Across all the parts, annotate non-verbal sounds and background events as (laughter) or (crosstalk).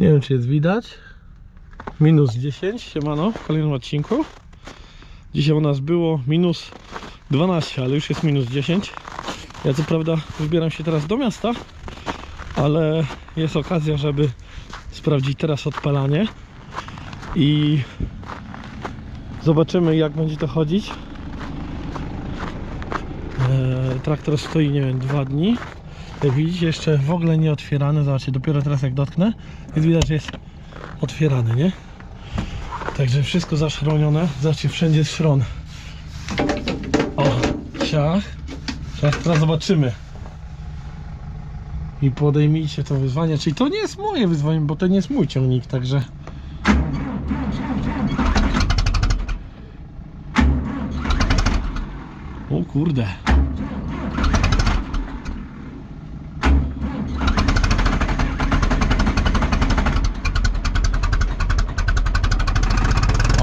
Nie wiem czy jest widać. Minus 10, siemano, w kolejnym odcinku. Dzisiaj u nas było minus 12, ale już jest minus 10. Ja co prawda wybieram się teraz do miasta, ale jest okazja, żeby sprawdzić teraz odpalanie i zobaczymy jak będzie to chodzić. Eee, traktor stoi, nie wiem, dwa dni. Jak widzicie, jeszcze w ogóle nie otwierany. Zobaczcie, dopiero teraz jak dotknę, jest widać, że jest otwierany, nie? Także wszystko zaszronione. Zobaczcie, wszędzie jest szron. O, ciach. Teraz, teraz zobaczymy. I podejmijcie to wyzwanie. Czyli to nie jest moje wyzwanie, bo to nie jest mój ciągnik, także... O kurde.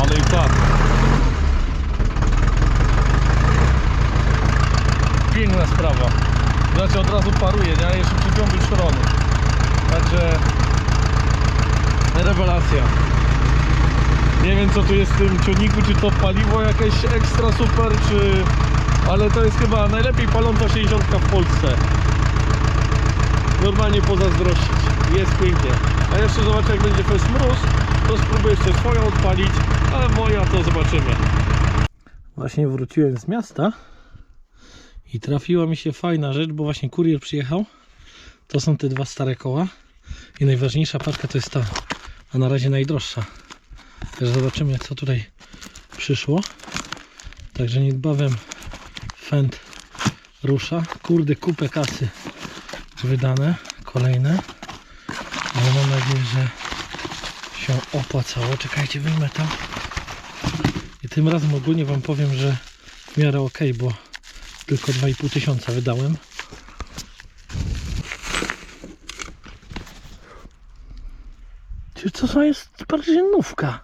Ale i tak. Piękna sprawa. Znaczy od razu paruje, nie? Jeszcze przed chwilą był szrony. Także rewelacja. Nie wiem co tu jest w tym ciągniku, czy to paliwo jakieś ekstra super, czy... Ale to jest chyba najlepiej paląca 60 w Polsce. Normalnie pozazdrościć. Jest pięknie. A jeszcze zobaczę jak będzie fest mróz, to spróbuję jeszcze swoją odpalić, ale moja to zobaczymy. Właśnie wróciłem z miasta i trafiła mi się fajna rzecz, bo właśnie kurier przyjechał. To są te dwa stare koła i najważniejsza paczka to jest ta, a na razie najdroższa. Także zobaczymy co tutaj przyszło. Także niedbawem Fend rusza. Kurde, kupę kasy wydane. Kolejne. Ale mam nadzieję, że się opłacało. Czekajcie, wyjmę to. I tym razem ogólnie Wam powiem, że w miarę ok, bo tylko 2,5 tysiąca wydałem. Co to jest sprężynówka?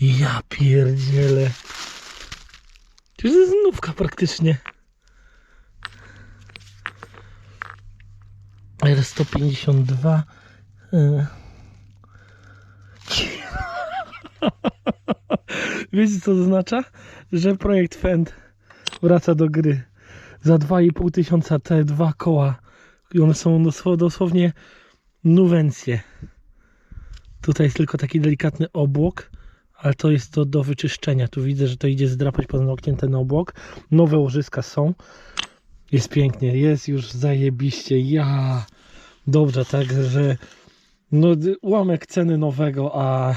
Ja pierdzielę. To jest znówka praktycznie. R152 y. (laughs) Wiecie co to oznacza? Że projekt Fend wraca do gry. Za 2,5 tysiąca te dwa koła. I one są dosł- dosłownie nuwencje. Tutaj jest tylko taki delikatny obłok ale to jest to do wyczyszczenia. Tu widzę, że to idzie zdrapać potem oknięte na obłok. Nowe łożyska są. Jest pięknie, jest już zajebiście. Ja. Dobrze, także no ułamek ceny nowego, a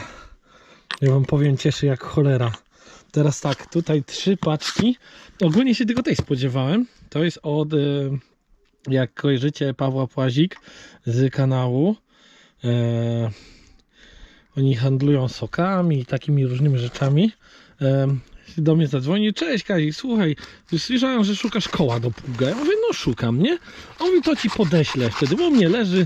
ja wam powiem cieszy jak cholera. Teraz tak, tutaj trzy paczki. Ogólnie się tylko tej spodziewałem. To jest od, e, jak kojarzycie, Pawła Płazik z kanału. E, oni handlują sokami i takimi różnymi rzeczami. Em, Do mnie zadzwoni, cześć Kazik, słuchaj, słyszałem, że szukasz koła do pługa. Ja mówię, no szukam, nie? On mówi, to ci podeślę wtedy, bo mnie leży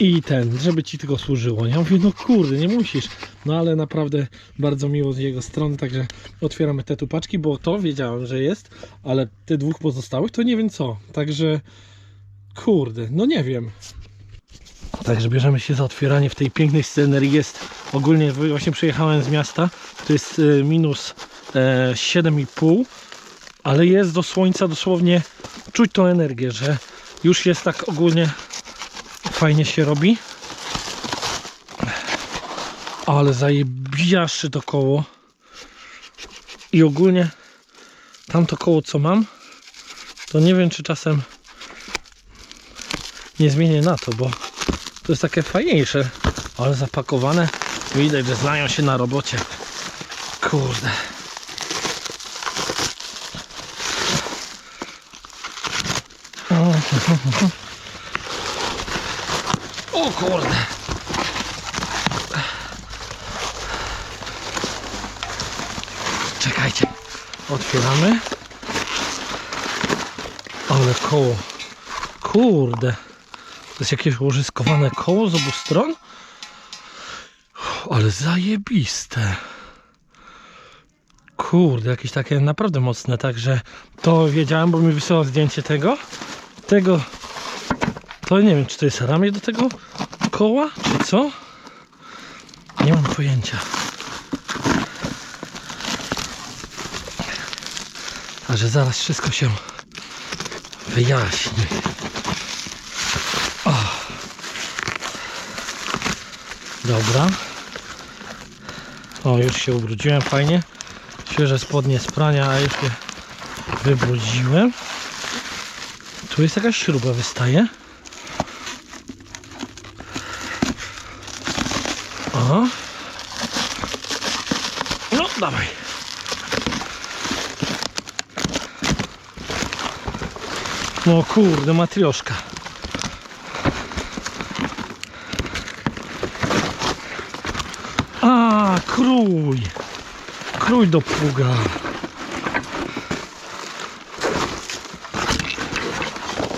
i ten, żeby ci tylko służyło. Ja mówię, no kurde, nie musisz. No ale naprawdę bardzo miło z jego strony, także otwieramy te tu paczki, bo to wiedziałem, że jest, ale te dwóch pozostałych to nie wiem co. Także kurde, no nie wiem. Także bierzemy się za otwieranie w tej pięknej scenerii. Jest ogólnie, właśnie przyjechałem z miasta, to jest e, minus e, 7,5, ale jest do słońca dosłownie, czuć tą energię, że już jest tak ogólnie fajnie się robi. Ale zajebiaszczy to koło. I ogólnie tamto koło co mam, to nie wiem czy czasem nie zmienię na to, bo to jest takie fajniejsze, ale zapakowane. Widać, że znają się na robocie. Kurde. O kurde. Czekajcie. Otwieramy. Ale koło. Kurde. To jest jakieś łożyskowane koło z obu stron? Ale zajebiste. Kurde, jakieś takie naprawdę mocne, także to wiedziałem, bo mi wysyłał zdjęcie tego. Tego To nie wiem, czy to jest ramię do tego koła, czy co? Nie mam pojęcia. A że zaraz wszystko się wyjaśni. Dobra. O, już się ubrudziłem fajnie. Świeże spodnie z prania, a już wybrudziłem. Tu jest jakaś śruba wystaje. O. No, dawaj. No kurde, matrioszka. A, krój. Krój do pługa.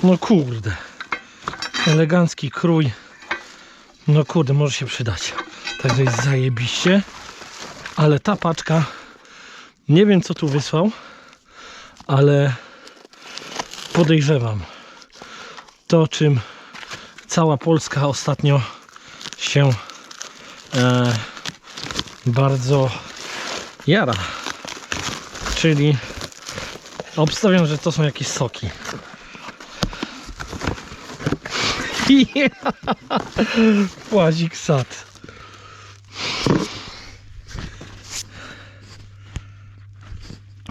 No kurde. Elegancki krój. No kurde, może się przydać. Także jest zajebiście. Ale ta paczka, nie wiem co tu wysłał, ale podejrzewam to, czym cała Polska ostatnio się e, bardzo jara. Czyli obstawiam, że to są jakieś soki. (laughs) Płazik sad.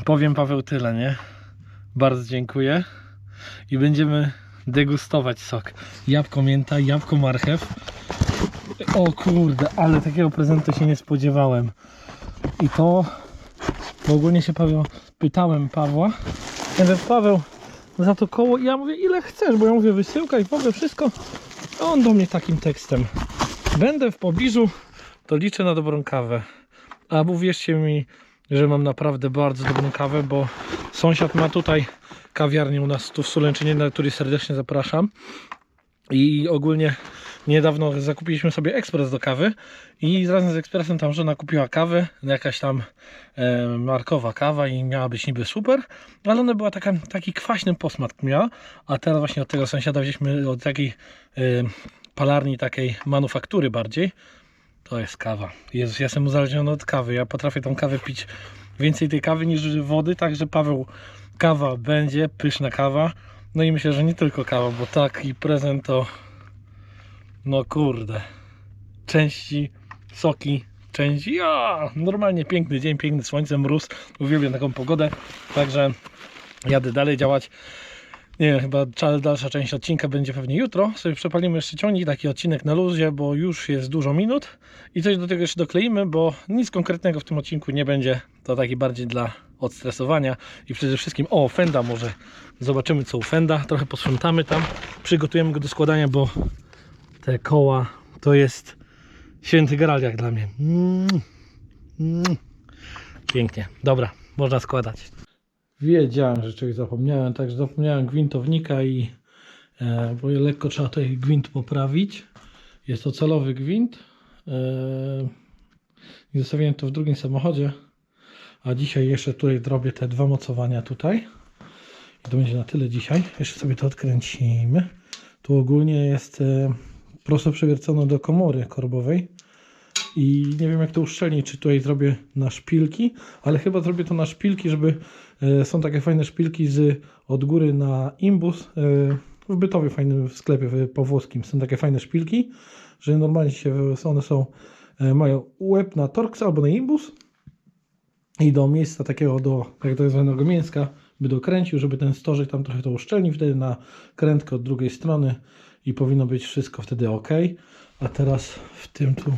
Powiem Paweł tyle, nie? Bardzo dziękuję. I będziemy degustować sok. Jabłko mięta, jabłko marchew. O kurde, ale takiego prezentu się nie spodziewałem. I to, bo ogólnie się Paweł, pytałem Pawła. Ja mówię, Paweł, za to koło i ja mówię, ile chcesz, bo ja mówię, wysyłka i w wszystko. A on do mnie takim tekstem. Będę w pobliżu, to liczę na dobrą kawę. A uwierzcie mi, że mam naprawdę bardzo dobrą kawę, bo sąsiad ma tutaj kawiarnię u nas tu w Sulęczynie, na której serdecznie zapraszam. I ogólnie niedawno zakupiliśmy sobie ekspres do kawy i razem z ekspresem tam żona kupiła kawę, jakaś tam e, markowa kawa i miała być niby super, ale ona była taka, taki kwaśny posmak miała, a teraz właśnie od tego sąsiada wzięliśmy od takiej e, palarni, takiej manufaktury bardziej. To jest kawa. Jezus, ja jestem uzależniony od kawy. Ja potrafię tą kawę pić więcej tej kawy niż wody, także Paweł, kawa będzie, pyszna kawa. No i myślę, że nie tylko kawa, bo taki prezent to no kurde. Części, soki, części. Ja, normalnie piękny dzień, piękny słońce, mróz. Uwielbiam taką pogodę. Także jadę dalej działać. Nie wiem, chyba dalsza część odcinka będzie pewnie jutro. Sobie przepalimy jeszcze ciągnik, taki odcinek na luzie, bo już jest dużo minut. I coś do tego jeszcze dokleimy, bo nic konkretnego w tym odcinku nie będzie. To taki bardziej dla odstresowania. I przede wszystkim, o, Fenda może. Zobaczymy co u Fenda. Trochę posprzątamy tam. Przygotujemy go do składania, bo te koła to jest święty graal jak dla mnie. Mm. Mm. Pięknie. Dobra, można składać. Wiedziałem, że czegoś zapomniałem, także zapomniałem gwintownika i e, bo lekko trzeba tutaj gwint poprawić. Jest to celowy gwint. E, zostawiłem to w drugim samochodzie. A dzisiaj jeszcze tutaj zrobię te dwa mocowania tutaj. I to będzie na tyle dzisiaj. Jeszcze sobie to odkręcimy. Tu ogólnie jest e, prosto przewiercone do komory korbowej. I nie wiem jak to uszczelnić, czy tutaj zrobię na szpilki, ale chyba zrobię to na szpilki, żeby e, są takie fajne szpilki z od góry na imbus. E, w bytowie fajnym sklepie w Pawłowskim są takie fajne szpilki, że normalnie się one są mają łeb na torx albo na imbus i do miejsca takiego do jak tak zwanego mięska by dokręcił, żeby ten stożek tam trochę to uszczelnił, wtedy na krętkę od drugiej strony i powinno być wszystko wtedy ok. A teraz w tym tu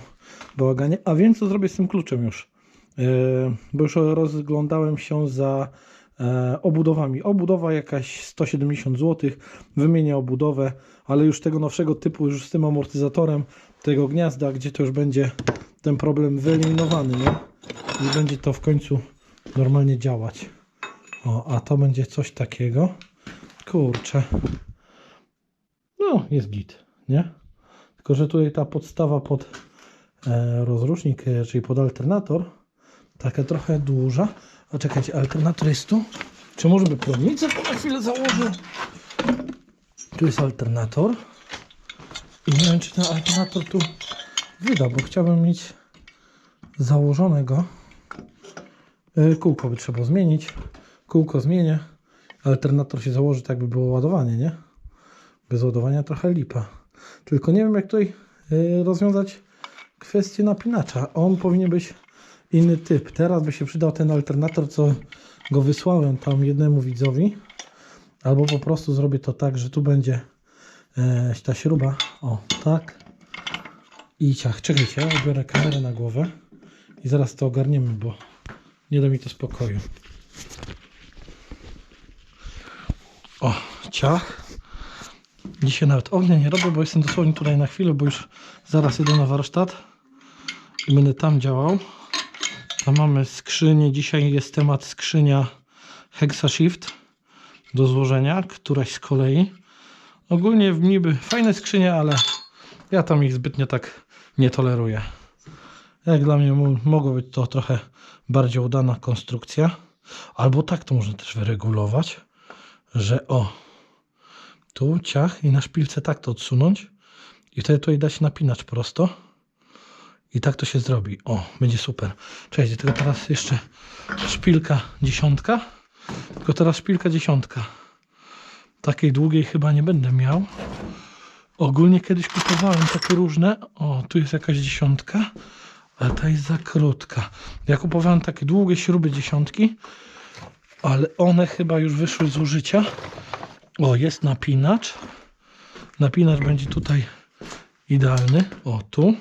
bałaganie. A wiem co zrobię z tym kluczem już. Yy, bo już rozglądałem się za e, obudowami. Obudowa jakaś 170 zł. Wymienię obudowę, ale już tego nowszego typu, już z tym amortyzatorem tego gniazda, gdzie to już będzie ten problem wyeliminowany, nie? I będzie to w końcu normalnie działać. O, a to będzie coś takiego. Kurczę. No, jest git, nie? Tylko, że tutaj ta podstawa pod e, rozrusznik, e, czyli pod alternator, taka trochę duża. A czekajcie, alternator jest tu? Czy może by prądnicę na chwilę założył? Tu jest alternator. I nie wiem, czy ten alternator tu wyda, bo chciałbym mieć założonego. Yy, Kółko by trzeba zmienić. Kółko zmienię. Alternator się założy tak, by było ładowanie, nie? Bez ładowania trochę lipa. Tylko nie wiem, jak tutaj yy, rozwiązać kwestię napinacza. On powinien być inny typ. Teraz by się przydał ten alternator, co go wysłałem tam jednemu widzowi. Albo po prostu zrobię to tak, że tu będzie e, ta śruba. O, tak. I ciach. Czekajcie, ja biorę kamerę na głowę i zaraz to ogarniemy, bo nie da mi to spokoju. O, ciach. Dzisiaj nawet ognia nie robię, bo jestem dosłownie tutaj na chwilę, bo już zaraz idę na warsztat i będę tam działał. Tam mamy skrzynię. Dzisiaj jest temat skrzynia Hexa Shift do złożenia, któraś z kolei. Ogólnie niby fajne skrzynie, ale ja tam ich zbytnio tak nie toleruję. Jak dla mnie mo- mogło być to trochę bardziej udana konstrukcja. Albo tak to można też wyregulować, że o, tu ciach i na szpilce tak to odsunąć i wtedy tutaj dać napinacz prosto. I tak to się zrobi. O, będzie super. Cześć, tylko teraz jeszcze szpilka dziesiątka. Tylko teraz szpilka dziesiątka. Takiej długiej chyba nie będę miał. Ogólnie kiedyś kupowałem takie różne. O, tu jest jakaś dziesiątka, ale ta jest za krótka. Ja kupowałem takie długie śruby dziesiątki, ale one chyba już wyszły z użycia. O, jest napinacz. Napinacz będzie tutaj idealny. O, tu.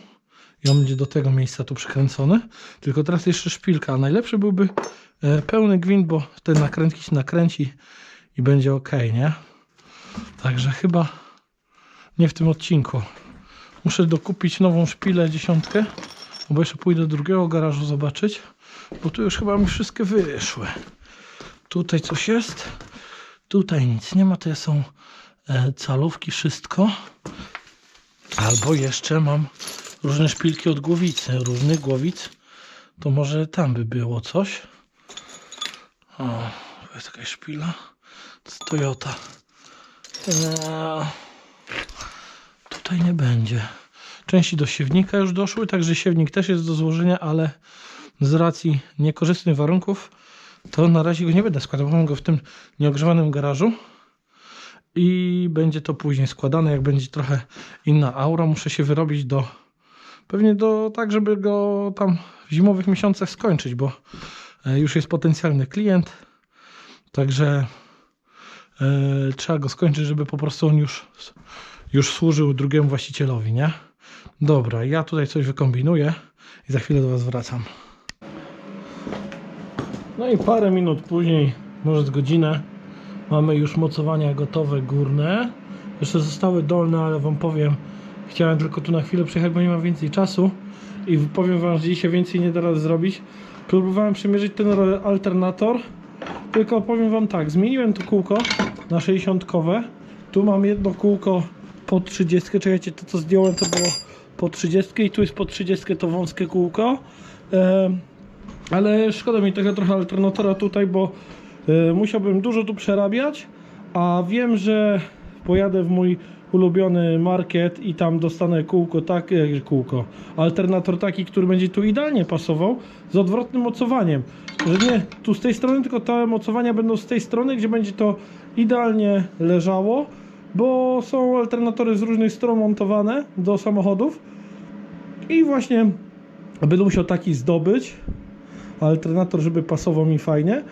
I on będzie do tego miejsca tu przykręcony. Tylko teraz jeszcze szpilka. A najlepszy byłby e, pełny gwint, bo ten nakrętki się nakręci i będzie ok, nie? Także chyba nie w tym odcinku. Muszę dokupić nową szpilę dziesiątkę, bo jeszcze pójdę do drugiego garażu zobaczyć, bo tu już chyba mi wszystkie wyszły. Tutaj coś jest, tutaj nic nie ma, to są e, calówki, wszystko. Albo jeszcze mam różne szpilki od głowicy, różnych głowic. To może tam by było coś. O, to jest jakaś szpila. To jest Toyota. Eee, tutaj nie będzie. Części do siewnika już doszły, także siewnik też jest do złożenia, ale z racji niekorzystnych warunków to na razie go nie będę składał. Mam go w tym nieogrzewanym garażu i będzie to później składane, jak będzie trochę inna aura. Muszę się wyrobić do pewnie do tak, żeby go tam w zimowych miesiącach skończyć, bo e, już jest potencjalny klient. Także e, trzeba go skończyć, żeby po prostu on już, już służył drugiemu właścicielowi, nie? Dobra, ja tutaj coś wykombinuję i za chwilę do Was wracam. No i parę minut później, może z godzinę, mamy już mocowania gotowe górne. Jeszcze zostały dolne, ale Wam powiem, chciałem tylko tu na chwilę przyjechać, bo nie mam więcej czasu i powiem Wam, że dzisiaj więcej nie da rady zrobić. Próbowałem przymierzyć ten alternator, tylko powiem Wam tak, zmieniłem to kółko na 60-kowe. Tu mam jedno kółko po 30, czekajcie, to co zdjąłem to było po 30 i tu jest po 30 to wąskie kółko. Em, ale szkoda mi tego trochę alternatora tutaj, bo y, musiałbym dużo tu przerabiać, a wiem, że pojadę w mój ulubiony market i tam dostanę kółko takie, kółko, alternator taki, który będzie tu idealnie pasował z odwrotnym mocowaniem, że nie tu z tej strony, tylko te mocowania będą z tej strony, gdzie będzie to idealnie leżało, bo są alternatory z różnych stron montowane do samochodów i właśnie będę musiał taki zdobyć, alternator, żeby pasował mi fajnie.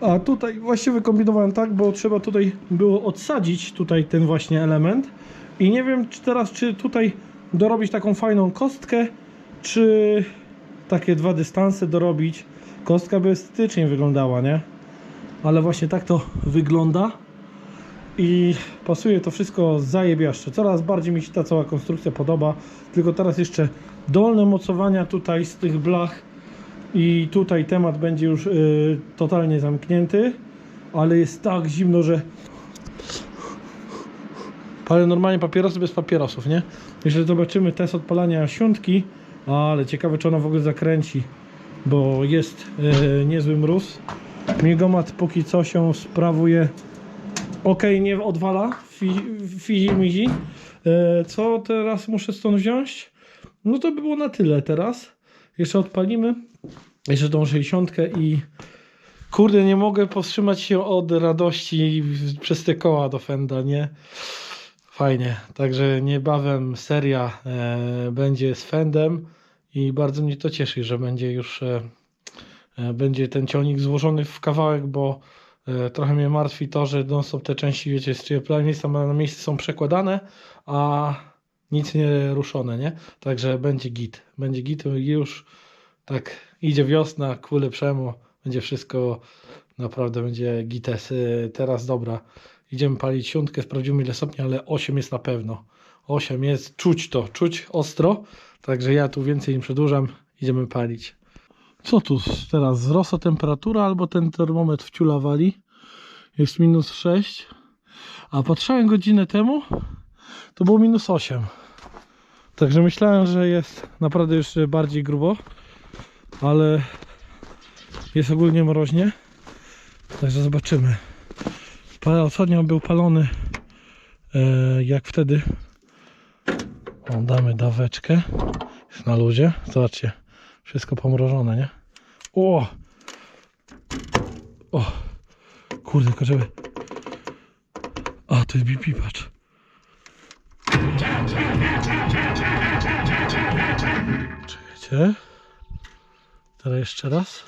A tutaj właśnie wykombinowałem tak, bo trzeba tutaj było odsadzić tutaj ten właśnie element. I nie wiem czy teraz, czy tutaj dorobić taką fajną kostkę, czy takie dwa dystanse dorobić. Kostka by estetycznie wyglądała, nie? Ale właśnie tak to wygląda. I pasuje to wszystko zajebiaszcze. Coraz bardziej mi się ta cała konstrukcja podoba. Tylko teraz jeszcze dolne mocowania tutaj z tych blach i tutaj temat będzie już y, totalnie zamknięty, ale jest tak zimno, że palę normalnie papierosy bez papierosów, nie? Jeszcze zobaczymy test odpalania siątki, ale ciekawe czy ona w ogóle zakręci, bo jest y, niezły mróz. Miegomat póki co się sprawuje ok, nie odwala w fi- fizi mizi. E, co teraz muszę stąd wziąć? No to by było na tyle teraz. Jeszcze odpalimy. Jeszcze tą 60 i kurde, nie mogę powstrzymać się od radości przez te koła do Fenda, nie? Fajnie. Także niebawem seria e, będzie z Fendem i bardzo mnie to cieszy, że będzie już e, będzie ten ciągnik złożony w kawałek, bo trochę mnie martwi to, że non te części, wiecie, z miejsca na miejsce są przekładane, a nic nie ruszone, nie? Także będzie git. Będzie git już tak idzie wiosna ku lepszemu. Będzie wszystko naprawdę będzie gites. Teraz dobra. Idziemy palić siódmkę, sprawdzimy ile stopni, ale 8 jest na pewno. 8 jest, czuć to, czuć ostro. Także ja tu więcej nie przedłużam. Idziemy palić. Co tu teraz? Wzrosła temperatura albo ten termometr wciula wali? Jest minus 6. A patrzyłem godzinę temu, to było minus 8. Także myślałem, że jest naprawdę już bardziej grubo, ale jest ogólnie mroźnie. Także zobaczymy. Ostatnio był palony e, jak wtedy. O, damy daweczkę. Jest na luzie. Zobaczcie. Wszystko pomrożone, nie? O! O! Kurde, tylko żeby... A, to jest BP, patrz. Czekajcie. Teraz jeszcze raz.